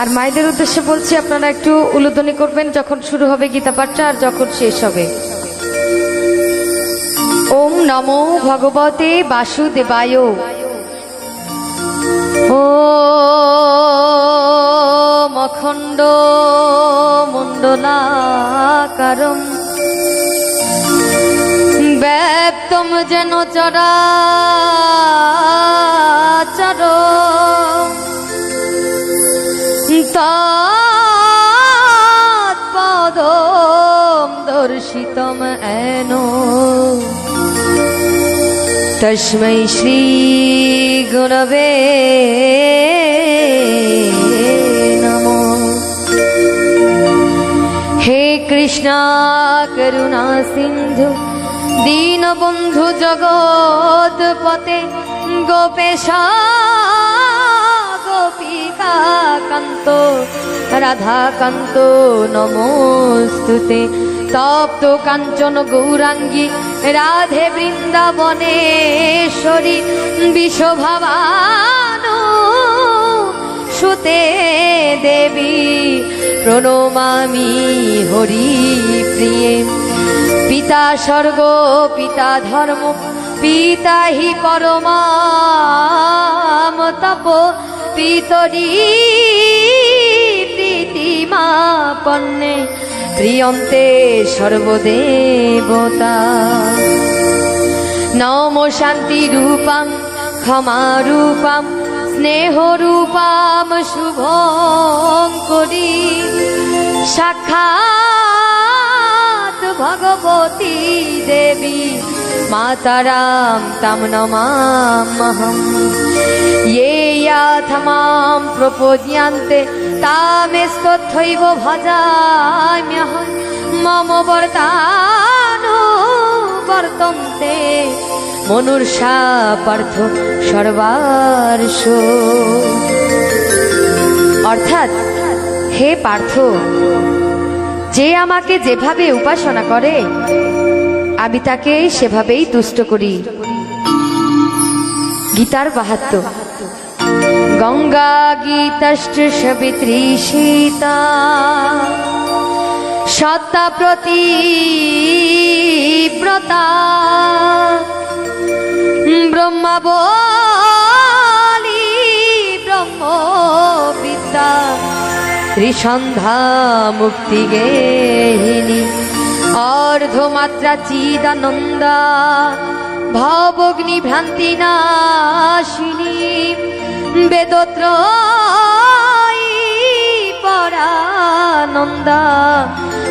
আর মায়েদের উদ্দেশ্যে বলছি, আপনারা একটু উলুদনি করবেন যখন শুরু হবে গীতা পাঠটা আর যখন শেষ হবে। ওম নমো ভগবতে বাসুদেবায়। ও মখণ্ড মণ্ডলাকারম। ব্যাপ্তম যেন চরাচর তৎপদম দর্শিতম এন। তস্मै শ্রী গুরবে নমঃ। হে কৃষ্ণ করুণা সিন্ধু, দীনবন্ধু জগৎ পতে গোপেশ কান্ত রাধাকান্ত, নমস্তুতে। তপ্ত কাঞ্চন গৌরাঙ্গী, রাধে বৃন্দাবনেশ্বরী বিশ্বভাবানু সুতে দেবী, প্রণমামি হরি প্রিয়ে। পিতা স্বর্গ, পিতা ধর্ম, পিতা হি পরমাম, তপ পিতরি প্রিয়ন্তে সর্বদেবতা। নম শান্তি রূপাম, ক্ষমা রূপম, স্নেহ রূপম, শুভম করি। সাক্ষাৎ ভগবতী দেবী। মাতারাম তাম নমামহম ये याथमां प्रपोद्यान्ते तामेस्तथैव भजाम्यहं मम वर्तानो वर्तन्ते মনুষা পার্থ সর্বার্ষ অর্থাৎ হে পার্থ যে আমাকে যেভাবে উপাসনা করে আমি তাকে সেভাবেই তুষ্ট করি। গীতার বাহাত্তর। গঙ্গা গীতষ্ট সবিত্রী সীতা। সত্তা প্রতি ব্রতা ব্রহ্ম বিদ্যা ত্রিসন্ধ্যা মুক্তি গেহিনী। অর্ধমাত্রা চিদানন্দা, ভবগ্নি ভ্রান্তি নাশিনী বেদত্রয়ী পরানন্দা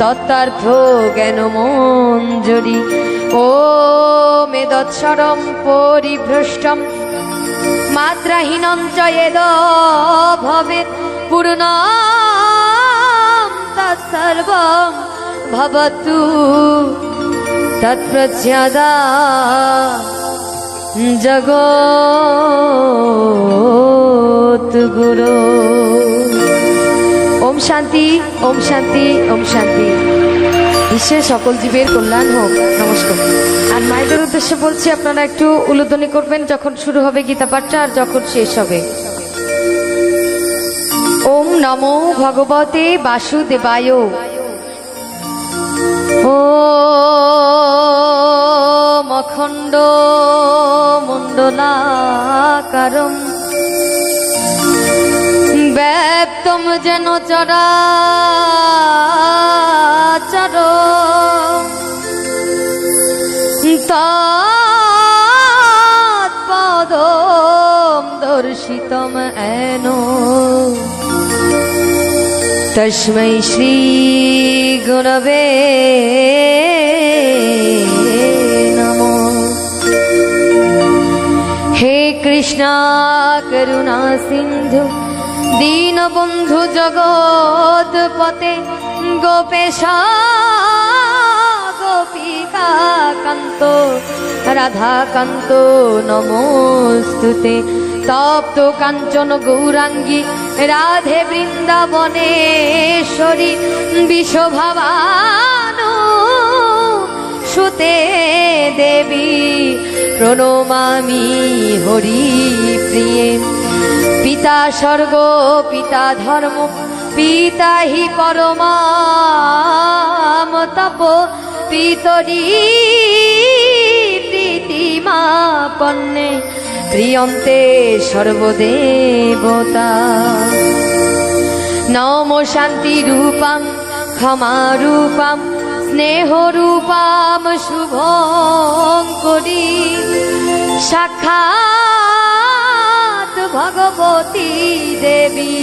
তত্ত্বার্থ জ্ঞান মঞ্জরি ও মেদৎসরম পরিভ্রষ্টম মাত্রাহীনম চ এদ ভবেৎ পূর্ণ তৎসর্বম তৎপ্রচ্ছাদা জগৎ গুরু ওম শান্তি ওম শান্তি ওম শান্তি বিশ্বের সকল জীবের কল্যাণ হোক নমস্কার আর মায়েদের উদ্দেশ্যে বলছি, আপনারা একটু উলুদনি করবেন যখন শুরু হবে গীতা পাঠটা আর যখন শেষ হবে। ওম নমো ভগবতে বাসুদেবায়। ও মখণ্ড মণ্ডলাকারম। ব্যাপ্তম যেন চরাচর তৎপদম দর্শিতম এন। তস্मै শ্রী গুরবে নমঃ। হে কৃষ্ণ করুণা সিন্ধু দীনবন্ধু জগৎ পতে গোপেশ গোপিকা কান্ত রাধাকান্ত নমস্তুতে। তপ্ত কাঞ্চন গৌরাঙ্গী, রাধে বৃন্দাবনেশ্বরী, বিশ্বভাবানু, সুতে দেবী, প্রণমামি হরি প্রিয়ে। পিতা স্বর্গ, পিতা ধর্ম, পিতা হি পরমাম তপ, পিতরি প্রীতিমা পন্নে প্রিয়ন্তে সর্বদেবতা নম শান্তি রূপম ক্ষমা রূপম স্নেহ রূপম শুভং করি সাক্ষাৎ ভগবতী দেবী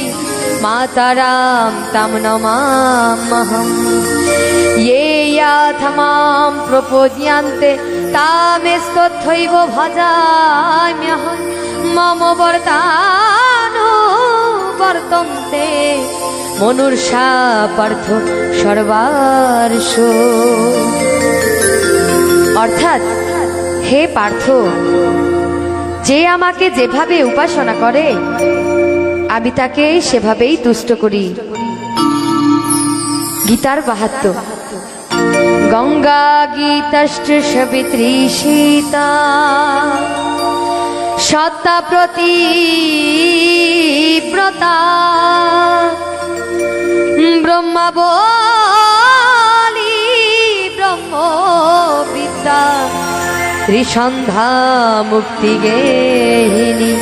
মাতারাম তাম নমামহম ये याथमां प्रपोद्यन्ते তামেস্তথৈব ভজাম্যহ। মম বর্তানো বর্তন্তে। মনুর্ষা পার্থ সর্বার্ষ। অর্থাৎ, হে পার্থ, যে আমাকে যেভাবে উপাসনা করে, আমি তাকে সেভাবেই তুষ্ট করি। গীতার বাহাত্তর। গীতষ্ট সবিত্রী সীতা। সত্তা প্রতি ব্রতা। ব্রহ্মাবলী ব্রহ্ম বিদ্যা ত্রিসন্ধ্যা মুক্তি গেহিনী।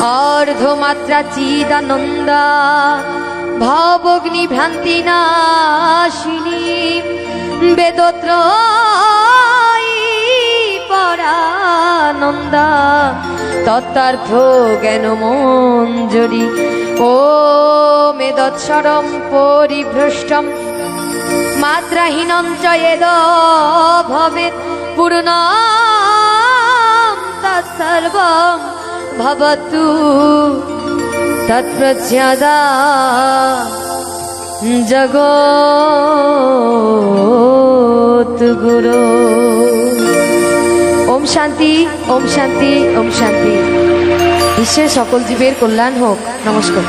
অর্ধমাত্রা চিদানন্দা। ভবগ্নি ভ্রান্তি নাশিনী। বেদত্রয়ী পরানন্দা, তত্ত্বার্থ জ্ঞান মঞ্জরি। ও মেদৎসরম পরিভ্রষ্টম মাত্রাহীনম চ এদ ভবেৎ পূর্ণ তৎসর্বং ভবতু। তৎপ্রচ্ছদা জগৎ। গুরু ওম শান্তি ওম শান্তি ওম শান্তি। বিশ্বের সকল জীবের কল্যাণ হোক। নমস্কার।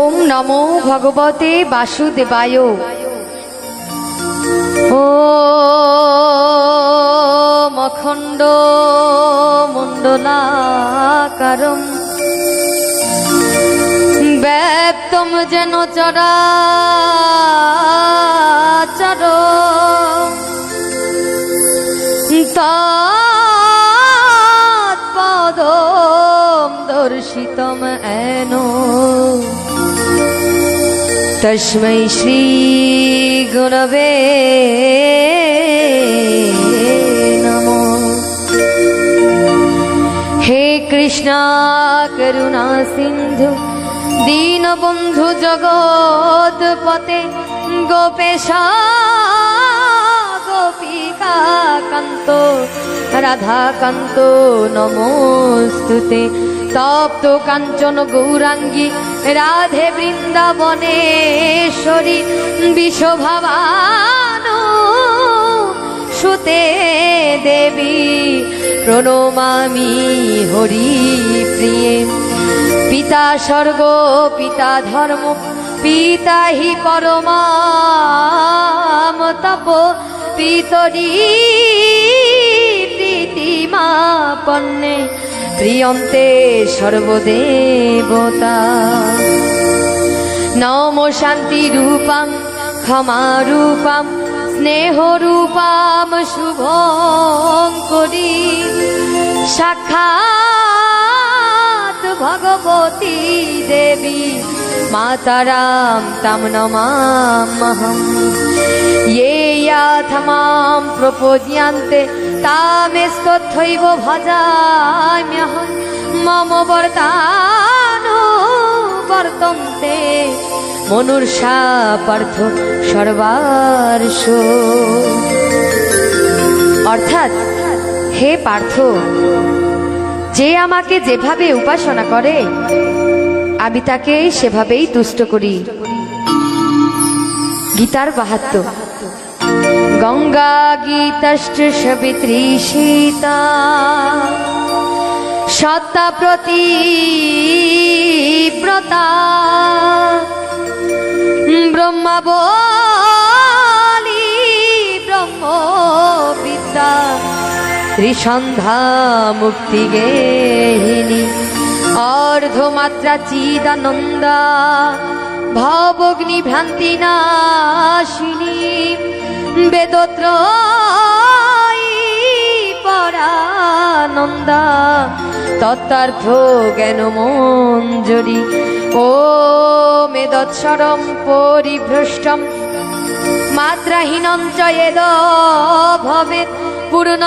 ওম নমো ভগবতে বাসুদেবায়। ও মখণ্ড মণ্ডলাকারম। ব্যপ্তম যেন চরাচর তৎপদম দর্শিতম এন। তস্मै শ্রী গুরবে নমঃ। হে কৃষ্ণ করুণা সিন্ধু, দীনবন্ধু জগৎ পতে গোপেশ গোপিকা কান্ত রাধা কান্ত নমস্তুতে তপ্ত কাঞ্চন গৌরাঙ্গী রাধে বৃন্দাবনেশ্বরী বিশ্বভাবানো সুতে দেবী প্রণমামি হরি প্রিয়ে পিতা স্বর্গ পিতা ধর্ম পিতা হি পরমাম তপ পিতরি প্রিয়ন্তে সর্বদেবতা। নম শান্তি রূপম ক্ষমা রূপম স্নেহ রূপম শুভং করি। সাক্ষাৎ ভগবতী দেবী, মাতারাম তাম নমামহম ये মাম প্রপোদিয়ান্তে তামেস্তথৈব ভজাম্যহ মম বর্তানো বর্তন্তে মনুর্ষা পার্থ সর্বার্ষ। অর্থাৎ, হে পার্থ, যে আমাকে যেভাবে উপাসনা করে, আমি তাকে সেভাবেই তুষ্ট করি। গীতার বাহাত্তর। সত্তা প্রতি ব্রতা ব্রহ্মাবলী ব্রহ্ম বিদ্যা ত্রিসন্ধ্যা মুক্তি গেহিনী অর্ধমাত্রা চিদানন্দা ভবগ্নি ভ্রান্তি নাশিনী বেদত্রয়ী পরানন্দা, তত্ত্বার্থ জ্ঞান মঞ্জরি। ও মেদৎসরম পরিভ্রষ্টম মাত্রাহীনম চ এদ ভবেৎ পূর্ণ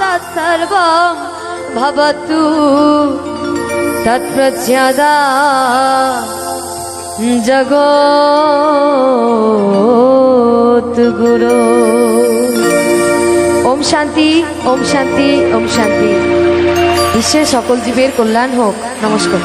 তৎসর্বম ভবতু। তৎপ্রচ্ছদা জগৎ গুরু। ওম শান্তি ওম শান্তি ওম শান্তি। বিশ্বের সকল জীবের কল্যাণ হোক। নমস্কার।